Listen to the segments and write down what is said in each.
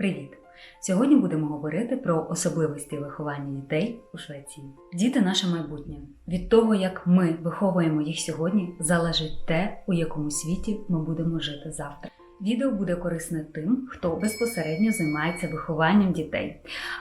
Привіт! Сьогодні будемо говорити про особливості виховання дітей у Швеції. Діти наше майбутнє. Від того, як ми виховуємо їх сьогодні, залежить те, у якому світі ми будемо жити завтра. Відео буде корисне тим, хто безпосередньо займається вихованням дітей,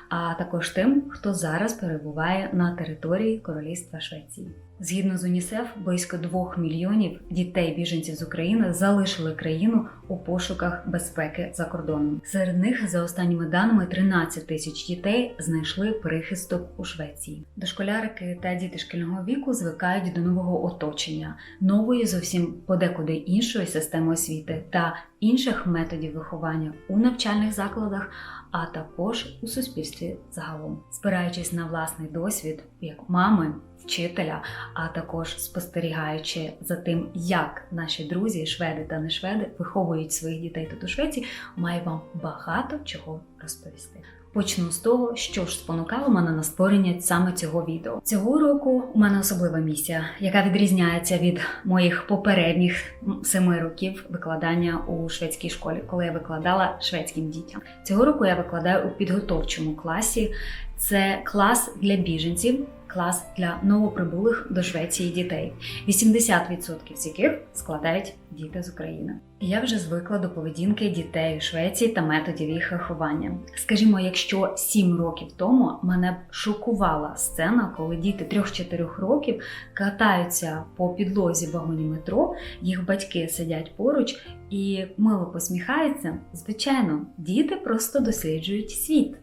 а також тим, хто зараз перебуває на території Королівства Швеції. Згідно з УНІСЕФ, близько 2 мільйонів дітей-біженців з України залишили країну у пошуках безпеки за кордоном. Серед них, за останніми даними, 13 тисяч дітей знайшли прихисток у Швеції. Дошколярики та діти шкільного віку звикають до нового оточення, нової зовсім подекуди іншої системи освіти та інших методів виховання у навчальних закладах, а також у суспільстві загалом, спираючись на власний досвід, як мами, вчителя, а також спостерігаючи за тим, як наші друзі, шведи та не шведи, виховують своїх дітей тут у Швеції, маю вам багато чого розповісти. Почну з того, що ж спонукало мене на створення саме цього відео. Цього року у мене особлива місія, яка відрізняється від моїх попередніх семи років викладання у шведській школі, коли я викладала шведським дітям. Цього року я викладаю у підготовчому класі. Це клас для біженців, клас для новоприбулих до Швеції дітей, 80% з яких складають діти з України. Я вже звикла до поведінки дітей у Швеції та методів їх виховання. Скажімо, якщо 7 років тому мене б шокувала сцена, коли діти 3-4 років катаються по підлозі вагоні метро, їх батьки сидять поруч і мило посміхаються. Звичайно, діти просто досліджують світ.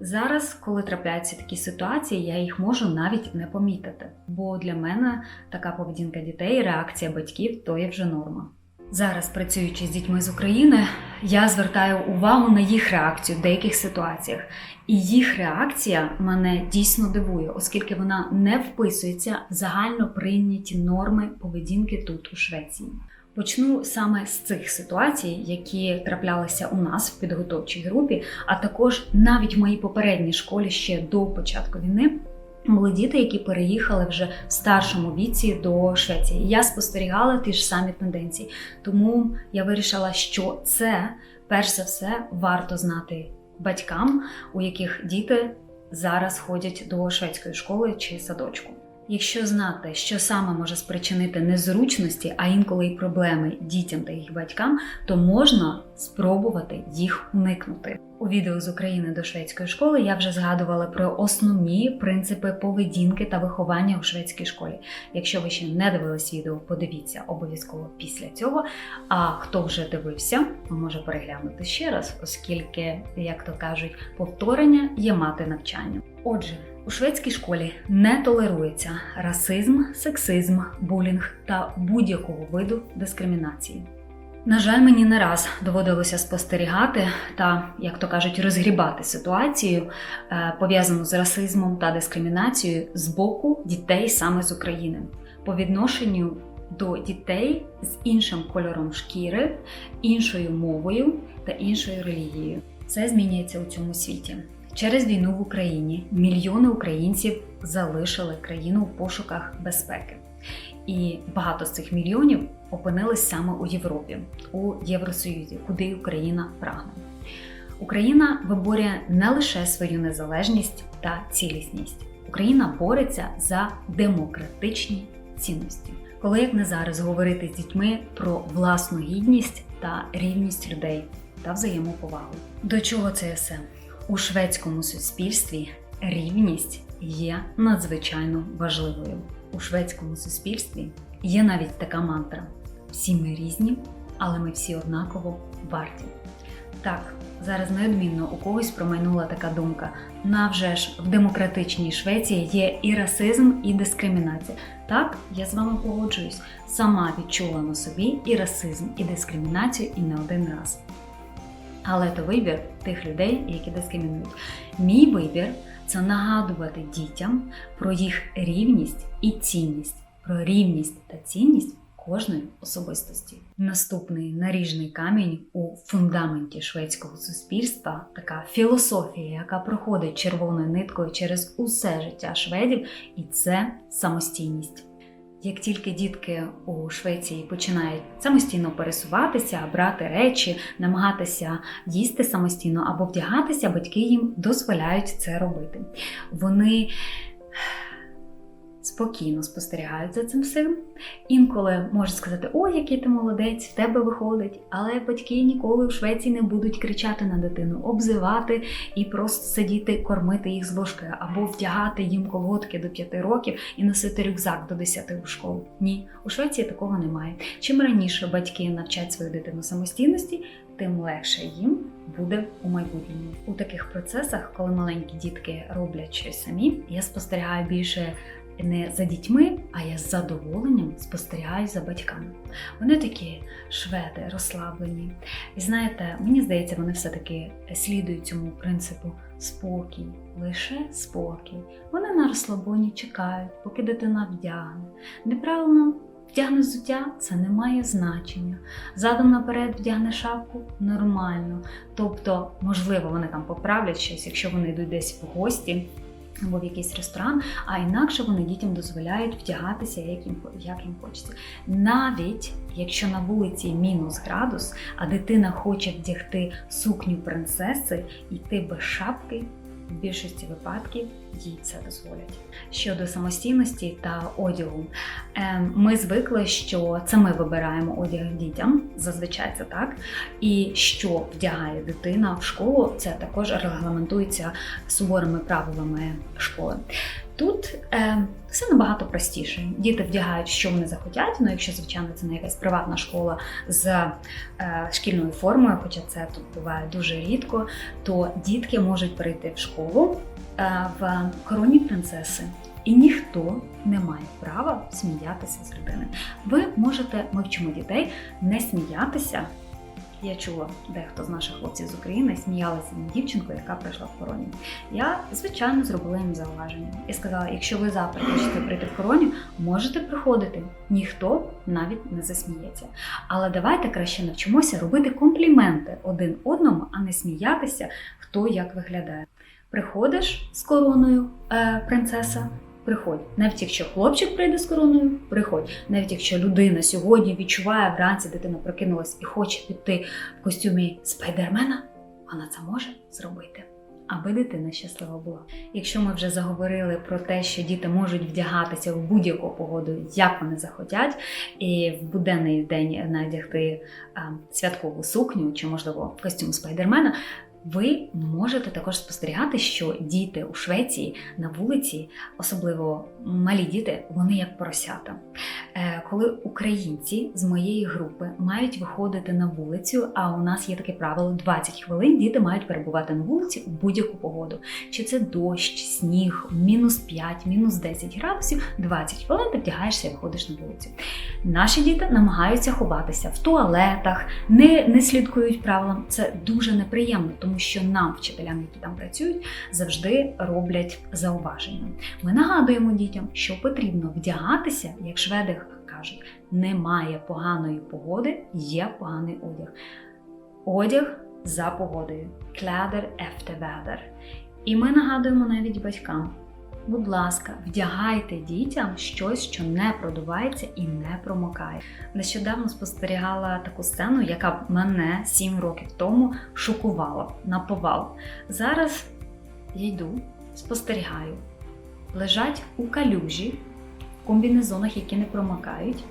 Зараз, коли трапляються такі ситуації, я їх можу навіть не помітити, бо для мене така поведінка дітей, реакція батьків то є вже норма. Зараз, працюючи з дітьми з України, я звертаю увагу на їх реакцію в деяких ситуаціях, і їх реакція мене дійсно дивує, оскільки вона не вписується в загально прийняті норми поведінки тут у Швеції. Почну саме з цих ситуацій, які траплялися у нас в підготовчій групі, а також навіть в моїй попередній школі ще до початку війни. Були діти, які переїхали вже в старшому віці до Швеції. Я спостерігала ті ж самі тенденції. Тому я вирішила, що це перш за все варто знати батькам, у яких діти зараз ходять до шведської школи чи садочку. Якщо знати, що саме може спричинити незручності, а інколи й проблеми дітям та їх батькам, то можна спробувати їх уникнути. У відео з України до шведської школи я вже згадувала про основні принципи поведінки та виховання у шведській школі. Якщо ви ще не дивились відео, подивіться обов'язково після цього. А хто вже дивився, може переглянути ще раз, оскільки, як то кажуть, повторення є мати навчання. Отже. У шведській школі не толерується расизм, сексизм, булінг та будь-якого виду дискримінації. На жаль, мені не раз доводилося спостерігати та, як то кажуть, розгрібати ситуацію, е, пов'язану з расизмом та дискримінацією з боку дітей саме з України по відношенню до дітей з іншим кольором шкіри, іншою мовою та іншою релігією. Це змінюється у цьому світі. Через війну в Україні мільйони українців залишили країну в пошуках безпеки. І багато з цих мільйонів опинились саме у Європі, у Євросоюзі, куди Україна прагне. Україна виборює не лише свою незалежність та цілісність. Україна бореться за демократичні цінності. Коли як не зараз говорити з дітьми про власну гідність та рівність людей та взаємоповагу. До чого це все? У шведському суспільстві рівність є надзвичайно важливою. У шведському суспільстві є навіть така мантра: всі ми різні, але ми всі однаково варті. Так, зараз неодмінно у когось промайнула така думка. Навже ж в демократичній Швеції є і расизм, і дискримінація. Так, я з вами погоджуюсь. Сама відчула на собі і расизм, і дискримінацію, і не один раз. Але то вибір тих людей, які дискримінують. Мій вибір це нагадувати дітям про їх рівність і цінність, про рівність та цінність кожної особистості. Наступний наріжний камінь у фундаменті шведського суспільства така філософія, яка проходить червоною ниткою через усе життя шведів, і це самостійність. Як тільки дітки у Швеції починають самостійно пересуватися, брати речі, намагатися їсти самостійно або вдягатися, батьки їм дозволяють це робити. Вони спокійно спостерігають за цим всім. Інколи можуть сказати, ой, який ти молодець, в тебе виходить. Але батьки ніколи в Швеції не будуть кричати на дитину, обзивати і просто сидіти, кормити їх з ложки, або вдягати їм колодки до 5 років і носити рюкзак до 10 у школу. Ні, у Швеції такого немає. Чим раніше батьки навчать свою дитину самостійності, тим легше їм буде у майбутньому. У таких процесах, коли маленькі дітки роблять щось самі, я спостерігаю більше не за дітьми, а я з задоволенням спостерігаю за батьками. Вони такі шведи, розслаблені. І знаєте, мені здається, вони все-таки слідують цьому принципу спокій, лише спокій. Вони на розслабоні чекають, поки дитина вдягне. Неправильно вдягне взуття це не має значення. Задом наперед вдягне шапку нормально. Тобто, можливо, вони там поправлять щось, якщо вони йдуть десь в гості або в якийсь ресторан, а інакше вони дітям дозволяють вдягатися, як їм, як їм хочеться. Навіть якщо на вулиці мінус градус, а дитина хоче вдягти сукню принцеси, йти без шапки. В більшості випадків їй це дозволять. Щодо самостійності та одягу, ем, ми звикли, що це ми вибираємо одяг дітям, зазвичай це так. І що вдягає дитина в школу, це також регламентується суворими правилами школи. Тут е, все набагато простіше. Діти вдягають, що вони захотять. Ну, якщо, звичайно, це не якась приватна школа з е, шкільною формою, хоча це тут буває дуже рідко, то дітки можуть прийти в школу е, в короні принцеси. І ніхто не має права сміятися з людини. Ви можете, ми вчимо дітей не сміятися. Я чула, дехто з наших хлопців з України сміялася над дівчинкою, яка прийшла в короні. Я, звичайно, зробила їм зауваження і сказала: якщо ви завтра хочете прийти в короню, можете приходити. Ніхто навіть не засміється. Але давайте краще навчимося робити компліменти один одному, а не сміятися, хто як виглядає. Приходиш з короною, е, принцеса. Приходь, навіть якщо хлопчик прийде з короною, приходь. Навіть якщо людина сьогодні відчуває вранці, дитина прокинулась і хоче піти в костюмі спайдермена, вона це може зробити. Аби дитина щаслива була. Якщо ми вже заговорили про те, що діти можуть вдягатися в будь-яку погоду, як вони захотять, і в буденний день надягти а, святкову сукню чи, можливо, костюм спайдермена, ви можете також спостерігати, що діти у Швеції на вулиці, особливо малі діти, вони як поросята. Е, Коли українці з моєї групи мають виходити на вулицю, а у нас є таке правило: 20 хвилин діти мають перебувати на вулиці у будь-яку погоду. Чи це дощ, сніг, мінус 5, мінус 10 градусів, 20 хвилин ти вдягаєшся і виходиш на вулицю. Наші діти намагаються ховатися в туалетах, не, не слідкують правилам. Це дуже неприємно, тому що нам, вчителям, які там працюють, завжди роблять зауваження. Ми нагадуємо дітям, що потрібно вдягатися, як шведи кажуть, немає поганої погоди, є поганий одяг. Одяг за погодою. Kläder efter väder. І ми нагадуємо навіть батькам. Будь ласка, вдягайте дітям щось, що не продувається і не промокає. Нещодавно спостерігала таку сцену, яка мене 7 років тому шокувала на повал. Зараз я йду, спостерігаю. Лежать у калюжі, в комбінезонах, які не промокають,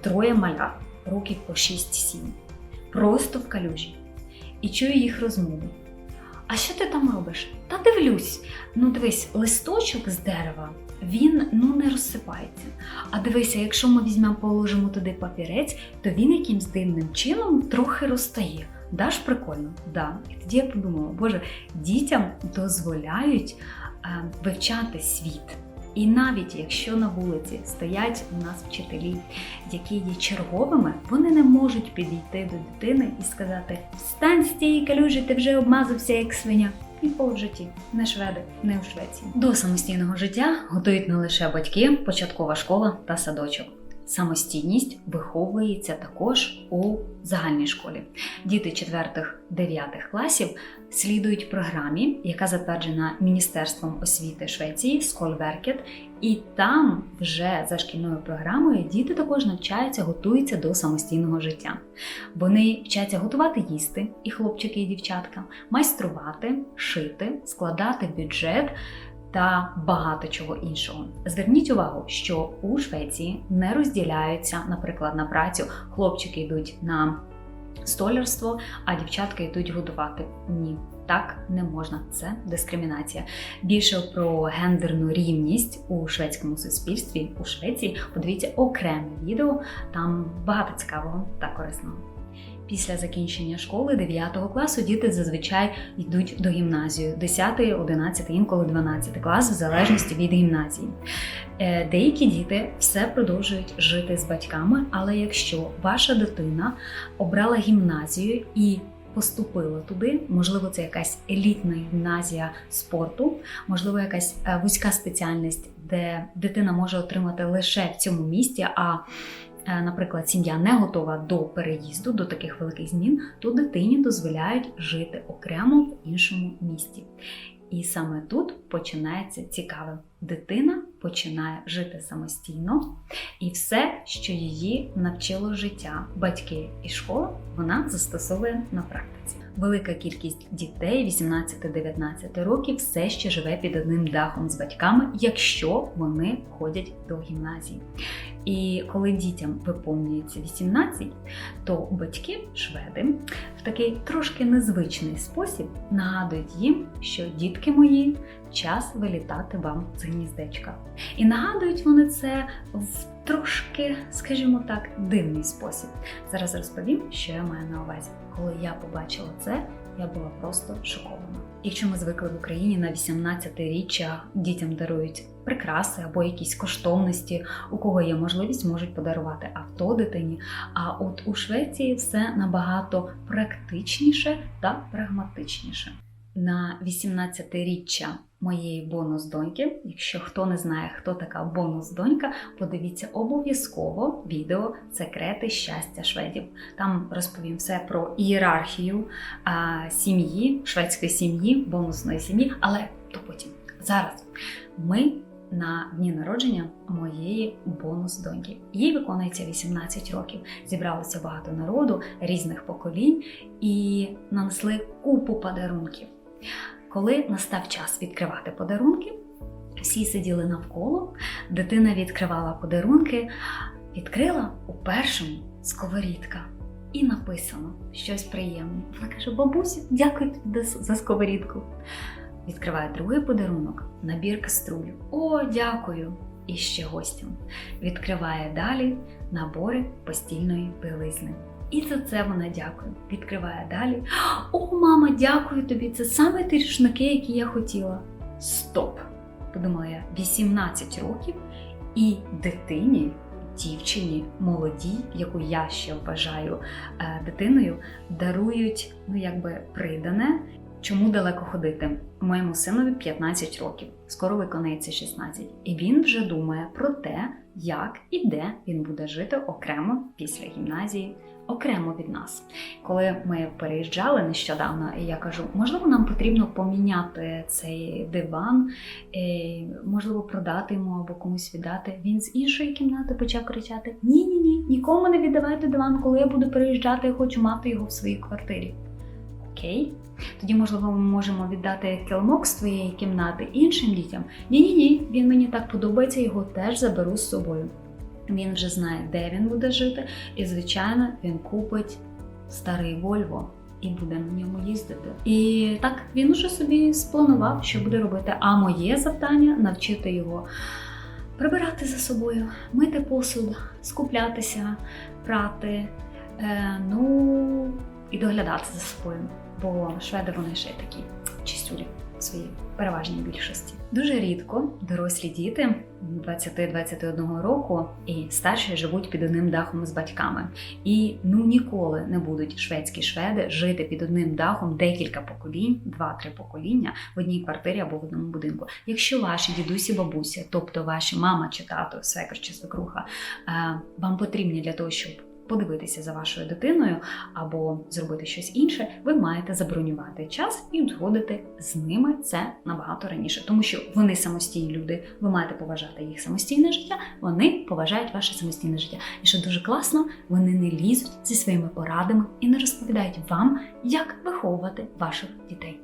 троє малят, років по 6-7. Просто в калюжі. І чую їх розмову. А що ти там робиш? Та дивлюсь. Ну дивись, листочок з дерева, він ну не розсипається. А дивися, якщо ми візьмемо, положимо туди папірець, то він якимсь дивним чином трохи розтає. Даш прикольно? Да. І тоді я подумала, боже, дітям дозволяють е, вивчати світ. І навіть якщо на вулиці стоять у нас вчителі, які є черговими, вони не можуть підійти до дитини і сказати: Встань з тієї калюжі, ти вже обмазався як свиня. Ніколи в житті, не шведи, не у Швеції. До самостійного життя готують не лише батьки, початкова школа та садочок. Самостійність виховується також у загальній школі. Діти 4-9 класів слідують програмі, яка затверджена Міністерством освіти Швеції Skolverket, і там вже за шкільною програмою діти також навчаються, готуються до самостійного життя. Вони вчаться готувати їсти, і хлопчики, і дівчатка, майструвати, шити, складати бюджет та багато чого іншого. Зверніть увагу, що у Швеції не розділяються, наприклад, на працю хлопчики йдуть на столярство, а дівчатка йдуть годувати. Ні. Так не можна, це дискримінація. Більше про гендерну рівність у шведському суспільстві у Швеції. Подивіться окреме відео, там багато цікавого та корисного. Після закінчення школи 9 класу діти зазвичай йдуть до гімназії 10, 11, інколи 12 клас, в залежності від гімназії. Е, Деякі діти все продовжують жити з батьками, але якщо ваша дитина обрала гімназію і поступила туди, можливо, це якась елітна гімназія спорту, можливо, якась е, вузька спеціальність, де дитина може отримати лише в цьому місті. а Наприклад, сім'я не готова до переїзду, до таких великих змін, то дитині дозволяють жити окремо в іншому місті. І саме тут починається цікаве. Дитина починає жити самостійно, і все, що її навчило життя, батьки і школа, вона застосовує на практиці. Велика кількість дітей 18-19 років все ще живе під одним дахом з батьками, якщо вони ходять до гімназії. І коли дітям виповнюється 18, то батьки, шведи, в такий трошки незвичний спосіб нагадують їм, що дітки мої час вилітати вам з гніздечка. І нагадують вони це в трошки, скажімо так, дивний спосіб. Зараз розповім, що я маю на увазі. Коли я побачила це, я була просто шокована. Якщо ми звикли в Україні на 18-річчя дітям дарують прикраси або якісь коштовності, у кого є можливість, можуть подарувати авто дитині. А от у Швеції все набагато практичніше та прагматичніше. На 18-річчя моєї бонус-доньки, якщо хто не знає, хто така бонус-донька, подивіться обов'язково відео Секрети щастя шведів. Там розповім все про ієрархію а, сім'ї, шведської сім'ї, бонусної сім'ї, але то потім. Зараз ми на дні народження моєї бонус-доньки. Їй виконується 18 років. Зібралося багато народу різних поколінь і нанесли купу подарунків. Коли настав час відкривати подарунки, всі сиділи навколо, дитина відкривала подарунки, відкрила у першому сковорідка. І написано щось приємне. Вона каже: бабусю, дякую тобі за сковорідку. Відкриває другий подарунок, набір каструль. О, дякую! І ще гостям. Відкриває далі набори постільної білизни. І за це вона дякує. Відкриває далі. О, мама, дякую тобі! Це саме ті рушники, які я хотіла. Стоп! Подумала я, 18 років і дитині, дівчині, молодій, яку я ще вважаю е, дитиною, дарують, ну якби придане. Чому далеко ходити? Моєму синові 15 років, скоро виконається 16. І він вже думає про те, як і де він буде жити окремо після гімназії, окремо від нас. Коли ми переїжджали нещодавно, я кажу, можливо, нам потрібно поміняти цей диван, е, можливо, продати йому або комусь віддати. Він з іншої кімнати почав кричати: Ні, ні, ні, нікому не віддавайте диван, коли я буду переїжджати, я хочу мати його в своїй квартирі. Окей. Тоді, можливо, ми можемо віддати килимок з твоєї кімнати іншим дітям. Ні-ні ні, він мені так подобається, його теж заберу з собою. Він вже знає, де він буде жити, і, звичайно, він купить старий Вольво і буде на ньому їздити. І так він уже собі спланував, що буде робити. А моє завдання навчити його прибирати за собою, мити посуд, скуплятися, прати. Е, ну і доглядати за собою. Бо шведи вони ще такі чистюлі. у своїй переважній більшості. Дуже рідко дорослі діти 20-21 року і старші живуть під одним дахом з батьками. І ну ніколи не будуть шведські шведи жити під одним дахом декілька поколінь, два-три покоління в одній квартирі або в одному будинку. Якщо ваші дідусі, бабуся, тобто ваші мама чи тато, свекр чи свекруха, е, вам потрібні для того, щоб подивитися за вашою дитиною або зробити щось інше, ви маєте забронювати час і узгодити з ними це набагато раніше, тому що вони самостійні люди, ви маєте поважати їх самостійне життя, вони поважають ваше самостійне життя. І що дуже класно, вони не лізуть зі своїми порадами і не розповідають вам, як виховувати ваших дітей.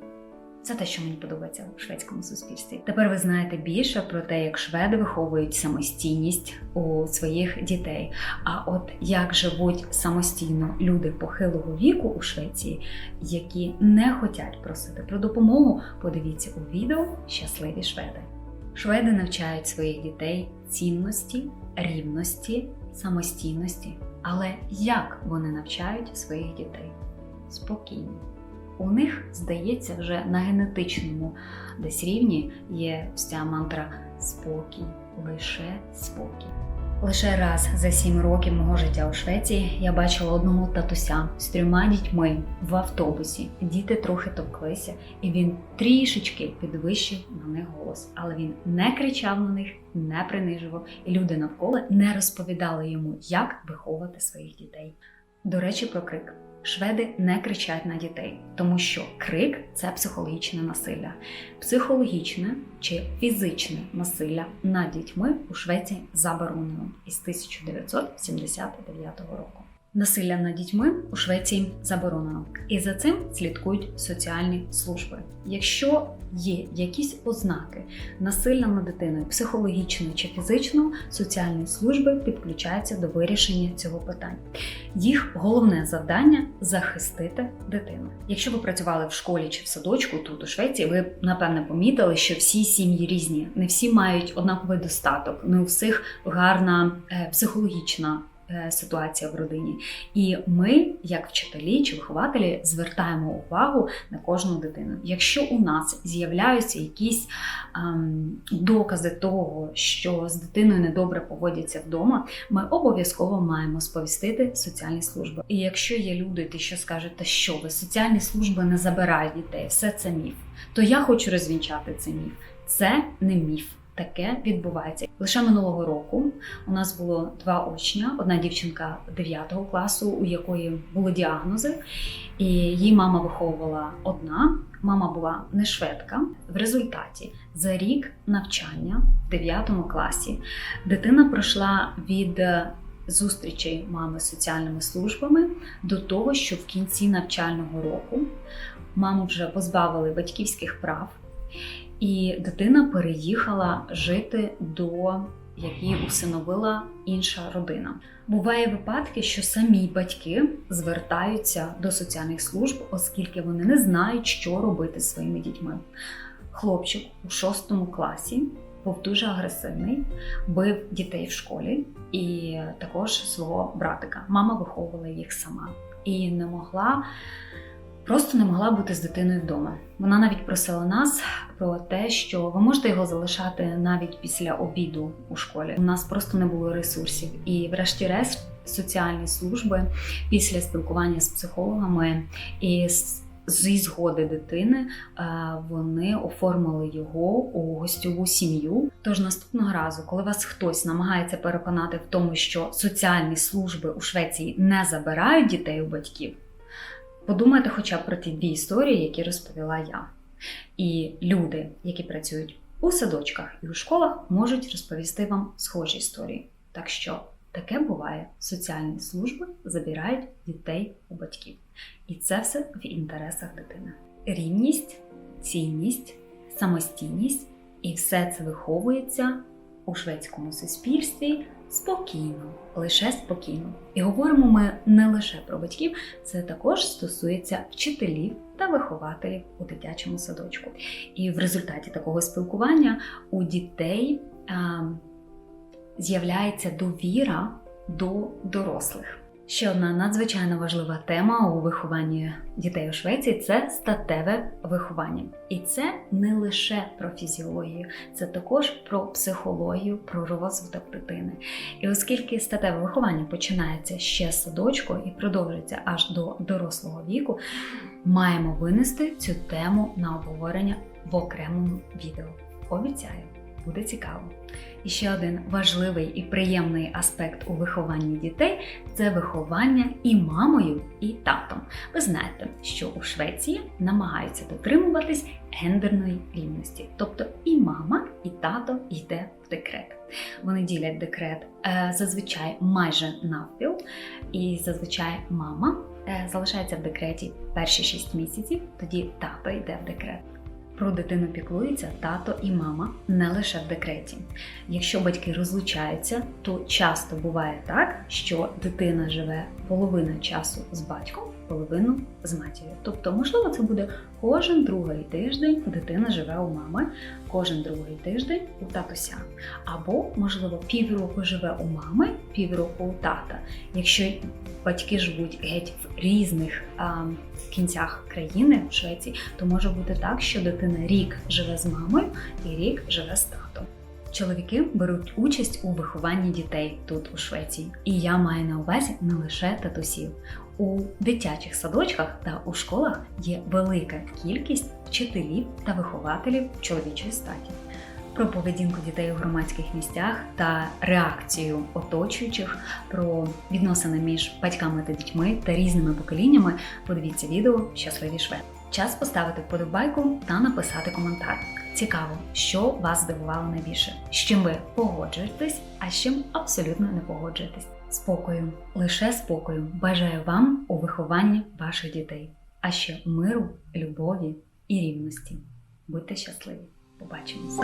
Це те, що мені подобається в шведському суспільстві. Тепер ви знаєте більше про те, як шведи виховують самостійність у своїх дітей. А от як живуть самостійно люди похилого віку у Швеції, які не хочуть просити про допомогу, подивіться у відео Щасливі шведи. Шведи навчають своїх дітей цінності, рівності, самостійності. Але як вони навчають своїх дітей? Спокійно у них, здається, вже на генетичному десь рівні є ця мантра спокій, лише спокій. Лише раз за сім років мого життя у Швеції я бачила одного татуся з трьома дітьми в автобусі. Діти трохи товклися, і він трішечки підвищив на них голос, але він не кричав на них, не принижував, і люди навколо не розповідали йому, як виховувати своїх дітей. До речі, про крик. Шведи не кричать на дітей, тому що крик це психологічне насилля. Психологічне чи фізичне насилля над дітьми у Швеції заборонено із 1979 року. Насилля над дітьми у Швеції заборонено, і за цим слідкують соціальні служби. Якщо є якісь ознаки насилля над дитиною, психологічного чи фізичного, соціальні служби підключаються до вирішення цього питання. Їх головне завдання захистити дитину. Якщо ви працювали в школі чи в садочку тут у Швеції, ви напевне помітили, що всі сім'ї різні, не всі мають однаковий достаток, не у всіх гарна е, психологічна. Е, ситуація в родині. І ми, як вчителі чи вихователі, звертаємо увагу на кожну дитину. Якщо у нас з'являються якісь ем, докази того, що з дитиною недобре поводяться вдома, ми обов'язково маємо сповістити соціальні служби. І якщо є люди, ті, що скажуть, та що ви соціальні служби не забирають дітей, все це міф, то я хочу розвінчати цей міф. Це не міф таке відбувається. Лише минулого року у нас було два учня: одна дівчинка 9 класу, у якої були діагнози, і її мама виховувала одна. Мама була не шведка. В результаті за рік навчання в 9 класі дитина пройшла від зустрічей мами з соціальними службами до того, що в кінці навчального року маму вже позбавили батьківських прав. І дитина переїхала жити до якої усиновила інша родина. Буває випадки, що самі батьки звертаються до соціальних служб, оскільки вони не знають, що робити з своїми дітьми. Хлопчик у шостому класі був дуже агресивний, бив дітей в школі і також свого братика. Мама виховувала їх сама і не могла просто не могла бути з дитиною вдома. Вона навіть просила нас про те, що ви можете його залишати навіть після обіду у школі. У нас просто не було ресурсів. І, врешті-решт, соціальні служби після спілкування з психологами і Зі згоди дитини вони оформили його у гостьову сім'ю. Тож наступного разу, коли вас хтось намагається переконати в тому, що соціальні служби у Швеції не забирають дітей у батьків, Подумайте хоча б про ті дві історії, які розповіла я. І люди, які працюють у садочках і у школах, можуть розповісти вам схожі історії. Так що таке буває: соціальні служби забирають дітей у батьків. І це все в інтересах дитини. Рівність, цінність, самостійність і все це виховується у шведському суспільстві спокійно, лише спокійно. І говоримо ми не лише про батьків, це також стосується вчителів та вихователів у дитячому садочку. І в результаті такого спілкування у дітей а, з'являється довіра до дорослих. Ще одна надзвичайно важлива тема у вихованні дітей у Швеції це статеве виховання. І це не лише про фізіологію, це також про психологію, про розвиток дитини. І оскільки статеве виховання починається ще з садочку і продовжується аж до дорослого віку, маємо винести цю тему на обговорення в окремому відео. Обіцяю, буде цікаво. І ще один важливий і приємний аспект у вихованні дітей це виховання і мамою, і татом. Ви знаєте, що у Швеції намагаються дотримуватись гендерної рівності, тобто і мама, і тато йде в декрет. Вони ділять декрет е, зазвичай майже навпіл, і зазвичай мама е, залишається в декреті перші 6 місяців, тоді тато йде в декрет. Про дитину піклуються тато і мама не лише в декреті. Якщо батьки розлучаються, то часто буває так, що дитина живе половину часу з батьком, половину з матір'ю. Тобто, можливо, це буде кожен другий тиждень дитина живе у мами, кожен другий тиждень у татуся. Або, можливо, півроку живе у мами, півроку у тата. Якщо батьки живуть геть в різних а, кінцях країни в Швеції, то може бути так, що дитина рік живе з мамою і рік живе з татом. Чоловіки беруть участь у вихованні дітей тут у Швеції, і я маю на увазі не лише татусів. У дитячих садочках та у школах є велика кількість вчителів та вихователів чоловічої статі. Про поведінку дітей у громадських місцях та реакцію оточуючих, про відносини між батьками та дітьми та різними поколіннями. Подивіться відео Щасливі швед. Час поставити вподобайку та написати коментар. Цікаво, що вас здивувало найбільше, з чим ви погоджуєтесь, а з чим абсолютно не погоджуєтесь. Спокою, лише спокою бажаю вам у вихованні ваших дітей, а ще миру, любові і рівності. Будьте щасливі! Побачимось!